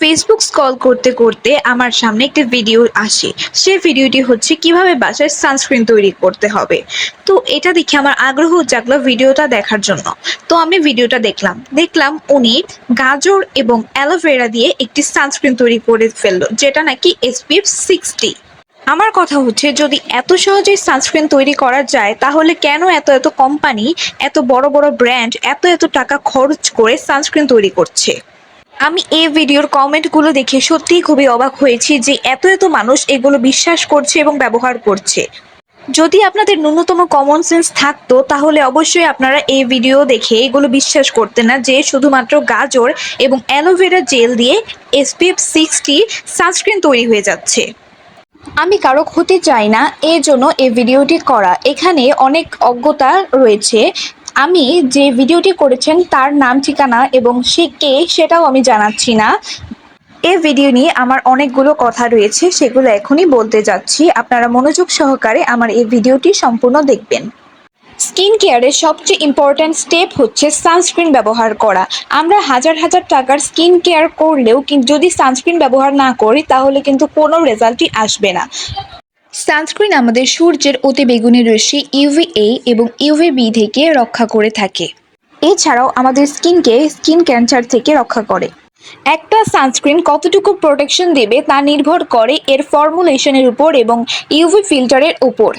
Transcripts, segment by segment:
Facebook scroll করতে করতে আমার সামনে একটি ভিডিও আসে। সে ভিডিওটি হচ্ছে কীভাবে বাসায় সানস্ক্রিন তৈরি করতে হবে। তো এটা দেখে আমার আগ্রহ জাগলো ভিডিওটা দেখার জন্য। তো আমি ভিডিওটা দেখলাম। দেখলাম উনি গাজর এবং অ্যালোভেরা দিয়ে একটি সানস্ক্রিন তৈরি করে ফেলল, যেটা নাকি এসপিএফ সিক্সটি আমার কথা হচ্ছে, যদি এত সহজেই সানস্ক্রিন তৈরি করা যায়, তাহলে কেন এত এত কোম্পানি এত বড় বড় ব্র্যান্ড এত এত টাকা খরচ করে সানস্ক্রিন তৈরি করছে? আমি এই ভিডিওর কমেন্টগুলো দেখে সত্যিই খুবই অবাক হয়েছি যে এত এত মানুষ এগুলো বিশ্বাস করছে এবং ব্যবহার করছে। যদি আপনাদের ন্যূনতম কমন সেন্স থাকতো, তাহলে অবশ্যই আপনারা এই ভিডিও দেখে এগুলো বিশ্বাস করতেন না যে শুধুমাত্র গাজর এবং অ্যালোভেরা জেল দিয়ে এসপিএফ সিক্সটি সানস্ক্রিন তৈরি হয়ে যাচ্ছে। আমি কারও ক্ষতি চাই না এই জন্য এই ভিডিওটি করা। এখানে অনেক অজ্ঞতা রয়েছে। আমি যে ভিডিওটি করেছেন তার নাম, ঠিকানা এবং সে কে সেটাও আমি জানাচ্ছি না। এই ভিডিও নিয়ে আমার অনেকগুলো কথা রয়েছে, সেগুলো এখনই বলতে যাচ্ছি। আপনারা মনোযোগ সহকারে আমার এই ভিডিওটি সম্পূর্ণ দেখবেন। স্কিন কেয়ারের সবচেয়ে ইম্পর্ট্যান্ট স্টেপ হচ্ছে সানস্ক্রিন ব্যবহার করা। আমরা হাজার হাজার টাকার স্কিন কেয়ার করলেও কিন্তু যদি সানস্ক্রিন ব্যবহার না করি, তাহলে কিন্তু কোনো রেজাল্টই আসবে না। সানস্ক্রিন আমাদের সূর্যের অতি বেগুনি রশ্মি ইউভিএ এবং ইউভিবি থেকে রক্ষা করে থাকে। এছাড়াও আমাদের স্কিনকে স্কিন ক্যান্সার থেকে রক্ষা করে। একটা সানস্ক্রিন কতটুকু প্রোটেকশন দেবে তা নির্ভর করে এর ফর্মুলেশনের উপর এবং ইউভি ফিল্টারের উপর।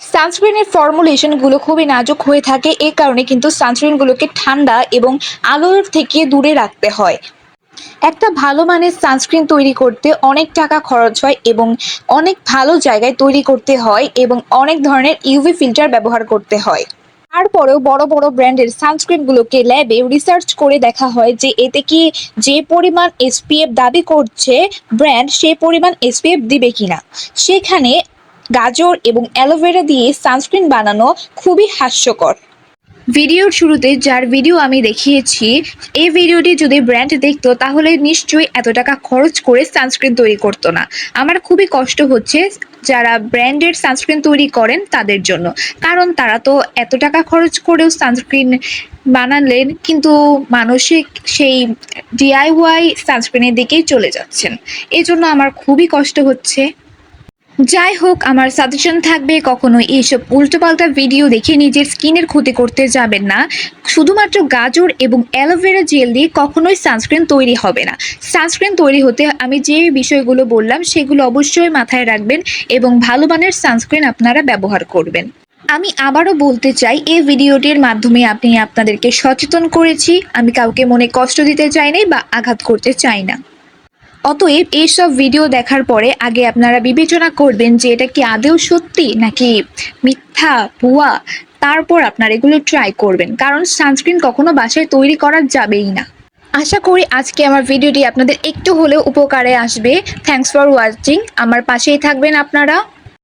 সানস্ক্রিনের ফর্মুলেশনগুলো খুবই নাজুক হয়ে থাকে, এ কারণে কিন্তু সানস্ক্রিনগুলোকে ঠান্ডা এবং আলোর থেকে দূরে রাখতে হয়। একটা ভালো মানের সানস্ক্রিন তৈরি করতে অনেক টাকা খরচ হয় এবং অনেক ভালো জায়গায় তৈরি করতে হয় এবং অনেক ধরনের ইউভি ফিল্টার ব্যবহার করতে হয়। তারপরেও বড় বড় ব্র্যান্ডের সানস্ক্রিনগুলোকে ল্যাবে রিসার্চ করে দেখা হয় যে এতে কি যে পরিমাণ এসপিএফ দাবি করছে ব্র্যান্ড সে পরিমাণ এসপিএফ দিবে কিনা। সেখানে গাজর এবং অ্যালোভেরা দিয়ে সানস্ক্রিন বানানো খুবই হাস্যকর। ভিডিওর শুরুতে যার ভিডিও আমি দেখিয়েছি, এই ভিডিওটি যদি ব্র্যান্ড দেখতো, তাহলে নিশ্চয়ই এত টাকা খরচ করে সানস্ক্রিন তৈরি করতো না। আমার খুবই কষ্ট হচ্ছে যারা ব্র্যান্ডের সানস্ক্রিন তৈরি করেন তাদের জন্য। কারণ তারা তো এত টাকা খরচ করেও সানস্ক্রিন বানালেন, কিন্তু মানসিক সেই ডিআইওয়াই সানস্ক্রিনের দিকেই চলে যাচ্ছেন। এই জন্য আমার খুবই কষ্ট হচ্ছে। যাই হোক আমার সাজেশন থাকবে কখনো এইসব উল্টোপাল্টা ভিডিও দেখে নিজের স্কিনের ক্ষতি করতে যাবেন না। শুধুমাত্র গাজর এবং অ্যালোভেরা জেল দিয়ে কখনোই সানস্ক্রিন তৈরি হবে না। সানস্ক্রিন তৈরি হতে আমি যে বিষয়গুলো বললাম, সেগুলো অবশ্যই মাথায় রাখবেন এবং ভালো মানের সানস্ক্রিন আপনারা ব্যবহার করবেন। আমি আবারও বলতে চাই, এই ভিডিওটির মাধ্যমে আপনি আপনাদেরকে সচেতন করেছি। আমি কাউকে মনে কষ্ট দিতে চাই নাই বা আঘাত করতে চাই না। অতএব এইসব ভিডিও দেখার পরে আগে আপনারা বিবেচনা করবেন যে এটা কি আদেও সত্যি নাকি মিথ্যা, ভুয়া? তারপর আপনার এগুলো ট্রাই করবেন। কারণ সানস্ক্রিন কখনো বাসায় তৈরি করা যাবেই না। আশা করি আজকে আমার ভিডিওটি আপনাদের একটু হলেও উপকারে আসবে। থ্যাংকস ফর ওয়াচিং আমার পাশেই থাকবেন আপনারা।